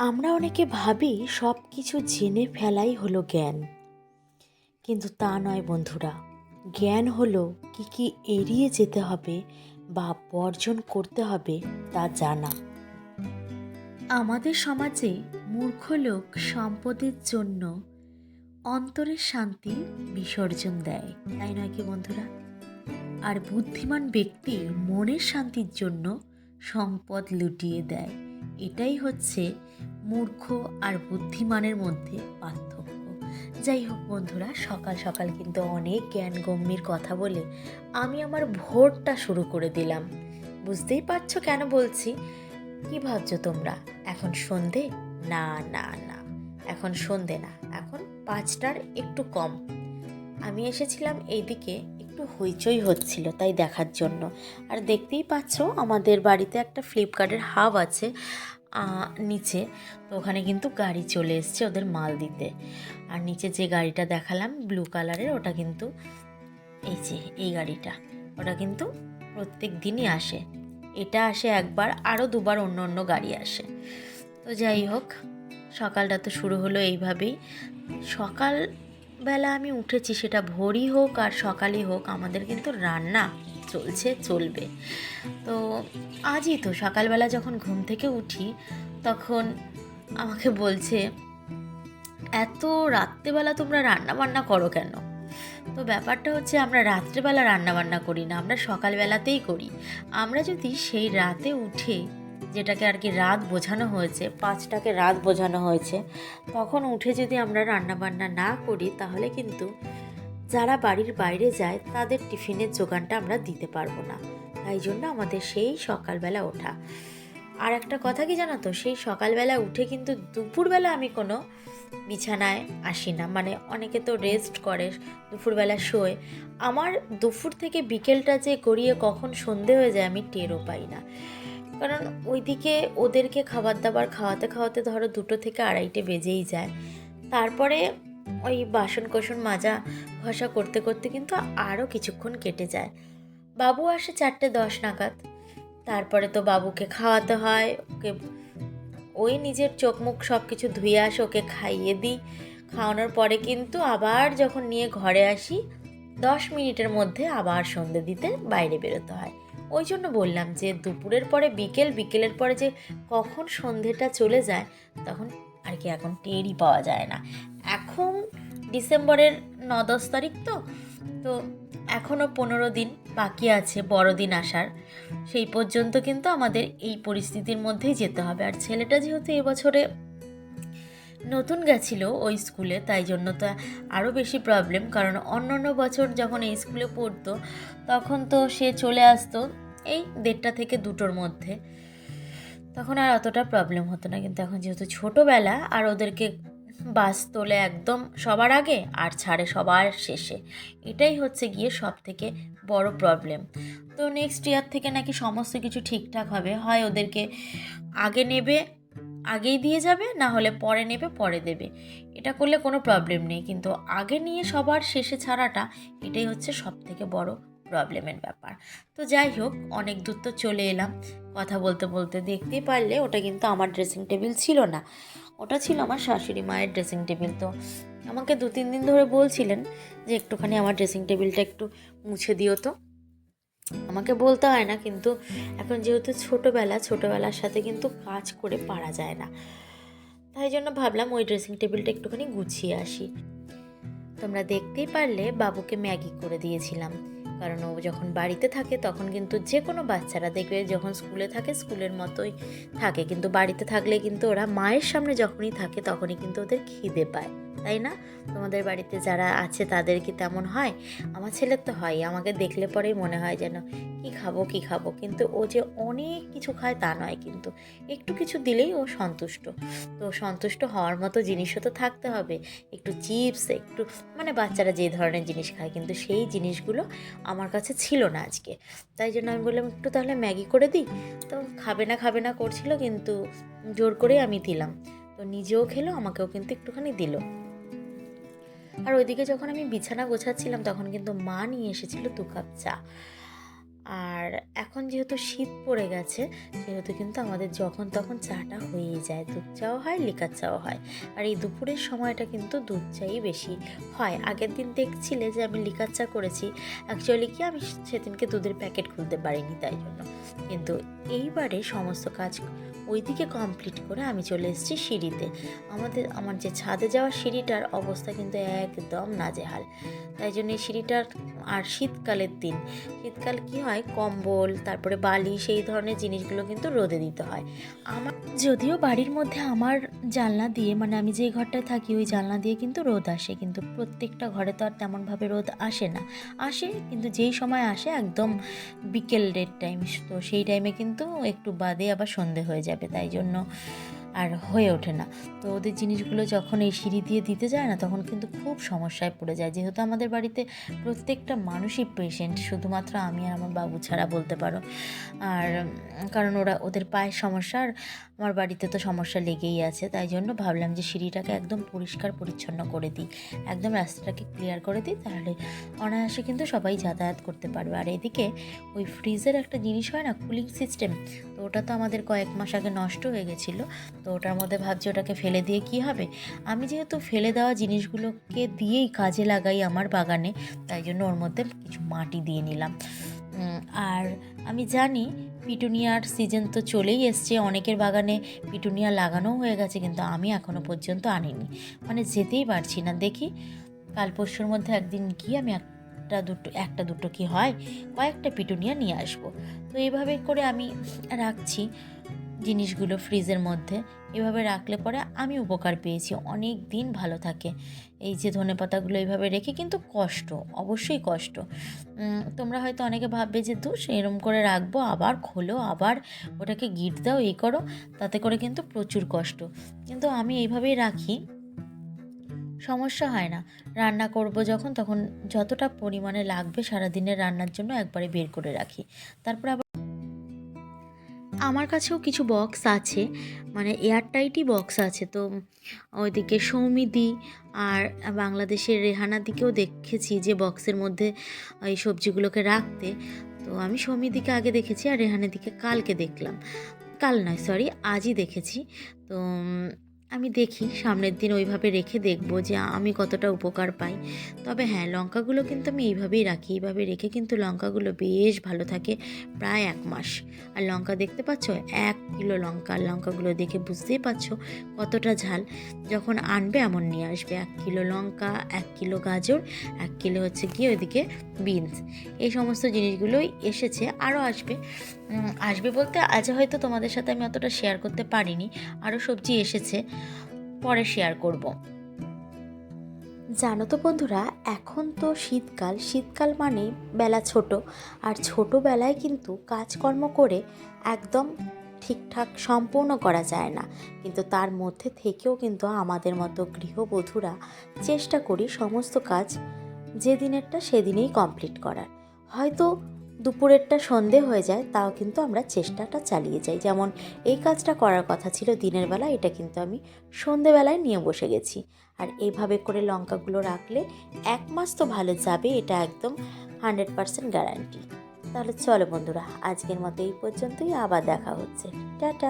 আমরা অনেকে ভাবি সব কিছু জেনে ফেলাই হলো জ্ঞান। কিন্তু তা নয় বন্ধুরা, জ্ঞান হলো কি কি এড়িয়ে যেতে হবে বা বর্জন করতে হবে তা জানা। আমাদের সমাজে মূর্খ লোক সম্পদের জন্য অন্তরের শান্তি বিসর্জন দেয়, তাই নয় কি বন্ধুরা? আর বুদ্ধিমান ব্যক্তি মনের শান্তির জন্য সম্পদ লুটিয়ে দেয়। এটাই হচ্ছে মূর্খ আর বুদ্ধিমানের মধ্যে পার্থক্য। যাই হোক বন্ধুরা, সকাল সকাল কিন্তু অনেক জ্ঞান গম্যের কথা বলে আমি আমার ভোরটা শুরু করে দিলাম। বুঝতেই পারছ কেন বলছি? কি ভাবছ তোমরা? এখন সন্ধে? না না না। এখন সন্ধে না, এখন পাঁচটার একটু কম। আমি এসেছিলাম এইদিকে, একটু হইচই হচ্ছিল তাই দেখার জন্য। আর দেখতেই পাচ্ছ আমাদের বাড়িতে একটা ফ্লিপকার্টের হাব আছে। নিচে। তো ওখানে কিন্তু গাড়ি চলে এসছে ওদের মাল দিতে। আর নিচে যে গাড়িটা দেখালাম ব্লু কালারের ওটা কিন্তু এই যে, এই গাড়িটা। ওটা কিন্তু প্রত্যেক দিনই আসে। এটা আসে একবার আরও দুবার অন্য অন্য গাড়ি আসে। তো যাই হোক, সকালটা তো শুরু হলো এইভাবেই। সকালবেলা আমি উঠেছি, সেটা ভোরই হোক আর সকালই হোক, আমাদের কিন্তু রান্না চলছে, চলবে। তো আজই তো সকালবেলা যখন ঘুম থেকে উঠি, তখন আমাকে বলছে, এত রাত্রেবেলা তোমরা রান্না বান্না করো কেন? তো ব্যাপারটা হচ্ছে, আমরা রাত্রেবেলা রান্না বান্না করি না, আমরা সকালবেলাতেই করি। আমরা যদি সেই রাতে উঠে যেটাকে আর কি রাত বোঝানো হয়েছে, পাঁচটাকে রাত বোঝানো হয়েছে, তখন উঠে যদি আমরা রান্না বান্না না করি, তাহলে কিন্তু যারা বাড়ির বাইরে যায়, তাদের টিফিনের যোগানটা আমরা দিতে পারব না। তাই জন্য আমাদের সেই সকালবেলা ওঠা। আর একটা কথা কি জানো তো, সেই সকালবেলা উঠে কিন্তু দুপুরবেলা আমি কোনো বিছানায় আসি না। মানে অনেকে তো রেস্ট করে, দুপুরবেলা শোয়। আমার দুপুর থেকে বিকেলটা যে গড়িয়ে কখন সন্ধে হয়ে যায়, আমি টেরও পাই না। কারণ ওইদিকে ওদেরকে খাবার দাবার খাওয়াতে খাওয়াতে ধরো দুটো থেকে আড়াইটে বেজেই যায়। তারপরে ওই বাসন কোসন মাজা ঘষা করতে করতে কিন্তু আরও কিছুক্ষণ কেটে যায়। বাবু আসে চারটে দশ নাগাদ। তারপরে তো বাবুকে খাওয়াতে হয়, ওকে ওই নিজের চোখ মুখ সব কিছু ধুয়ে আসে, ওকে খাইয়ে দিই। খাওয়ানোর পরে কিন্তু আবার যখন নিয়ে ঘরে আসি, দশ মিনিটের মধ্যে আবার সন্ধে দিতে বাইরে বেরোতে হয়। ওই জন্য বললাম যে দুপুরের পরে বিকেল, বিকেলের পরে যে কখন সন্ধেটা চলে যায়, তখন আর কি এখন টেরই পাওয়া যায় না। এখন ডিসেম্বরের ন দশ তারিখ তো তো এখনও পনেরো দিন বাকি আছে বড়দিন আসার। সেই পর্যন্ত কিন্তু আমাদের এই পরিস্থিতির মধ্যেই যেতে হবে। আর ছেলেটা যেহেতু এবছরে নতুন গেছিল ওই স্কুলে, তাই জন্য তো আরও বেশি প্রবলেম কারণ অন্য অন্য বছর যখন এই স্কুলে পড়তো, তখন তো সে চলে আসতো এই দেড়টা থেকে দুটোর মধ্যে। তখন আর অতটা প্রবলেম হতো না। কিন্তু এখন যেহেতু ছোটোবেলা, আর ওদেরকে বাস তোলে একদম সবার আগে, আর ছাড়ে সবার শেষে, এটাই হচ্ছে গিয়ে সব থেকে বড় প্রবলেম তো নেক্সট ইয়ার থেকে নাকি সমস্ত কিছু ঠিকঠাক হবে। হয় ওদেরকে আগে নেবে, আগেই দিয়ে যাবে, না হলে পরে নেবে, পরে দেবে। এটা করলে কোনো প্রবলেম নেই। কিন্তু আগে নিয়ে সবার শেষে ছাড়াটা, এটাই হচ্ছে সব থেকে বড় প্রবলেমের ব্যাপার। তো যাই হোক, অনেক দূর তো চলে এলাম। কথা বলতে বলতে দেখতেই পারলে ওটা কিন্তু আমার ড্রেসিং টেবিল ছিল না। ওটা ছিল আমার শাশুড়ি মায়ের ড্রেসিং টেবিল তো আমাকে দু তিন দিন ধরে বলছিলেন যে একটুখানি আমার ড্রেসিং টেবিলটা একটু মুছে দিও তো। আমাকে বলতে হয় না, কিন্তু এখন যেহেতু ছোটোবেলা, ছোটোবেলার সাথে কিন্তু কাজ করে পারা যায় না। তাই জন্য ভাবলাম ওই ড্রেসিং টেবিলটা একটুখানি গুছিয়ে আসি। তোমরা দেখতেই পারলে বাবুকে ম্যাগি করে দিয়েছিলাম। কারণ ও যখন বাড়িতে থাকে তখন কিন্তু যে কোনো বাচ্চারা দেখবে যখন স্কুলে থাকে স্কুলের মতোই থাকে। কিন্তু বাড়িতে থাকলে কিন্তু ওরা মায়ের সামনে যখনই থাকে তখনই কিন্তু ওদের খিদে পায়। তাই না? তোমাদের বাড়িতে যারা আছে তাদের কি তেমন হয়? আমার ছেলের তো হয়, আমাকে দেখলে পরেই মনে হয় যেন কি খাব কি খাব। কিন্তু ও যে অনেক কিছু খায় তা নয় কিন্তু একটু কিছু দিলেই ও সন্তুষ্ট। তো সন্তুষ্ট হওয়ার মতো জিনিসও তো থাকতে হবে। একটু চিপস, একটু মানে বাচ্চারা যে ধরনের জিনিস খায় কিন্তু সেই জিনিসগুলো আমার কাছে ছিল না আজকে। তাই জন্য আমি বললাম, একটু তাহলে ম্যাগি করে দিই। তো খাবে না খাবে না করছিল কিন্তু জোর করে আমি দিলাম। তো নিজেও খেলো, আমাকেও কিন্তু একটুখানি দিল। আর ওইদিকে যখন আমি বিছানা গোছাচ্ছিলাম তখন কিন্তু মা নিয়ে এসেছিল দু কাপ চা। এখন যেহেতু শীত পড়ে গেছে, সেহেতু কিন্তু আমাদের যখন তখন চাটা হয়েই যায়। দুধ চাও হয়, লিকার চাও হয়। আর এই দুপুরের সময়টা কিন্তু দুধ চাই বেশি হয়। আগের দিন দেখছিলে যে আমি লিকার চা করেছি। অ্যাকচুয়ালি কি আমি সেদিনকে দুধের প্যাকেট খুলতে পারিনি তাই জন্য। কিন্তু এইবারে সমস্ত কাজ ওইদিকে কমপ্লিট করে আমি চলে এসেছি সিঁড়িতে। আমাদের, আমার যে ছাদে যাওয়ার সিঁড়িটার অবস্থা কিন্তু একদম নাজেহাল। তাই জন্য এই সিঁড়িটার আর শীতকালের দিন। শীতকাল কি হয়? কম্বল, তারপরে বালি, সেই ধরনের জিনিসগুলো কিন্তু রোদে দিতে হয়। আমার যদিও বাড়ির মধ্যে আমার জানলা দিয়ে মানে আমি যে ঘরটায় থাকি, ওই জানলা দিয়ে কিন্তু রোদ আসে। কিন্তু প্রত্যেকটা ঘরে তো আর তেমনভাবে রোদ আসে না। আসে, কিন্তু যেই সময় আসে, একদম বিকেল ডেট টাইম তো সেই টাইমে কিন্তু একটু বাদে আবার সন্ধে হয়ে যাবে। তাই জন্য আর হয়ে ওঠে না। তো ওদের জিনিসগুলো যখন এই সিঁড়ি দিয়ে দিতে যায় না, তখন কিন্তু খুব সমস্যায় পড়ে যায়। যেহেতু আমাদের বাড়িতে প্রত্যেকটা মানুষই পেশেন্ট শুধুমাত্র আমি আর আমার বাবু ছাড়া বলতে পারো। আর কারণ ওরা ওদের পায়ের সমস্যা, আর আমার বাড়িতে তো সমস্যা লেগেই আছে। তাই জন্য ভাবলাম যে সিঁড়িটাকে একদম পরিষ্কার পরিচ্ছন্ন করে দিই। একদম রাস্তাটাকে ক্লিয়ার করে দিই, তাহলে অনায়াসে কিন্তু সবাই যাতায়াত করতে পারবে। আর এদিকে ওই ফ্রিজের একটা জিনিস হয় না কুলিং সিস্টেম তো ওটা তো আমাদের কয়েক মাস আগে নষ্ট হয়ে গেছিল, তো ওটার মধ্যে ভাবছি ওটাকে ফেলে দিয়ে কি হবে? আমি যেহেতু ফেলে দেওয়া জিনিসগুলোকে দিয়েই কাজে লাগাই আমার বাগানে, তাই জন্য ওর মধ্যে কিছু মাটি দিয়ে নিলাম। আর আমি জানি পিটুনিয়ার সিজন তো চলেই এসছে, অনেকের বাগানে পিটুনিয়া লাগানোও হয়ে গেছে, কিন্তু আমি এখনও পর্যন্ত আনিনি। মানে যেতেই পারছি না। দেখি কাল পরশুর মধ্যে একদিন গিয়ে আমি একটা দুটো একটা দুটো কি হয়, কয়েকটা পিটুনিয়া নিয়ে আসব। তো এইভাবে করে আমি রাখছি জিনিসগুলো ফ্রিজের মধ্যে। এভাবে রাখলে পরে আমি উপকার পেয়েছি। অনেক দিন ভালো থাকে। এই যে ধনে পাতাগুলো এইভাবে রেখে কিন্তু কষ্ট, অবশ্যই কষ্ট। তোমরা হয়তো অনেকে ভাববে যে, দুষ, এরম করে রাখব, আবার খোলো, আবার ওটাকে গিট দাও এই করো। তাতে করে কিন্তু প্রচুর কষ্ট। কিন্তু আমি এইভাবেই রাখি। সমস্যা হয় না। রান্না করব যখন, তখন যতটা পরিমাণে লাগবে সারাদিনের রান্নার জন্য একবারে বের করে রাখি। তারপর আবার আমার কাছেও কিছু বক্স আছে মানে এয়ারটাইটই বক্স আছে। তো ওইদিকে সৌমিদি আর বাংলাদেশের রেহানা দিকেও দেখেছি যে বক্সের মধ্যে এই সবজিগুলোকে রাখতে। তো আমি সৌমিদিকে আগে দেখেছি আর রেহানের দিকে কালকে দেখলাম। কাল নয় সরি আজই দেখেছি। তো আমি দেখি, সামনের দিন ওইভাবে রেখে দেখব যে আমি কতটা উপকার পাই। তবে হ্যাঁ লঙ্কাগুলো কিন্তু আমি এইভাবেই রাখি। এইভাবে রেখে কিন্তু লঙ্কাগুলো বেশ ভালো থাকে, প্রায় এক মাস। আর লঙ্কা দেখতে পাচ্ছ? এক কিলো লঙ্কা। আর লঙ্কাগুলো দেখে বুঝতেই পারছ কতটা ঝাল। যখন আনবে এমন নিয়ে আসবে। এক কিলো লঙ্কা, এক কিলো গাজর, এক কিলো হচ্ছে গিয়ে ওইদিকে বিনস। এই সমস্ত জিনিসগুলোই এসেছে, আরও আসবে। আসবে বলতে আজ হয়তো তোমাদের সাথে আমি অতটা শেয়ার করতে পারিনি। আরও সবজি এসেছে, পরে শেয়ার করব। জানো তো বন্ধুরা, এখন তো শীতকাল। শীতকাল মানে বেলা ছোট। আর ছোটোবেলায় কিন্তু কাজকর্ম করে একদম ঠিকঠাক সম্পূর্ণ করা যায় না। কিন্তু তার মধ্যে থেকেও কিন্তু আমাদের মতো গৃহবধূরা চেষ্টা করি সমস্ত কাজ যে দিনেরটা সেদিনেই কমপ্লিট করার। হয়তো দুপুরেরটা সন্ধে হয়ে যায়, তাও কিন্তু আমরা চেষ্টাটা চালিয়ে যাই। যেমন এই কাজটা করার কথা ছিল, দিনের বেলা এটা কিন্তু আমি সন্ধেবেলায় নিয়ে বসে গেছি। আর এইভাবে করে লঙ্কাগুলো রাখলে এক মাস তো ভালো যাবে, এটা একদম হান্ড্রেড পারসেন্ট গ্যারান্টি। তাহলে চলো বন্ধুরা, আজকের মতো এই পর্যন্তই, আবার দেখা হচ্ছে। টাটা!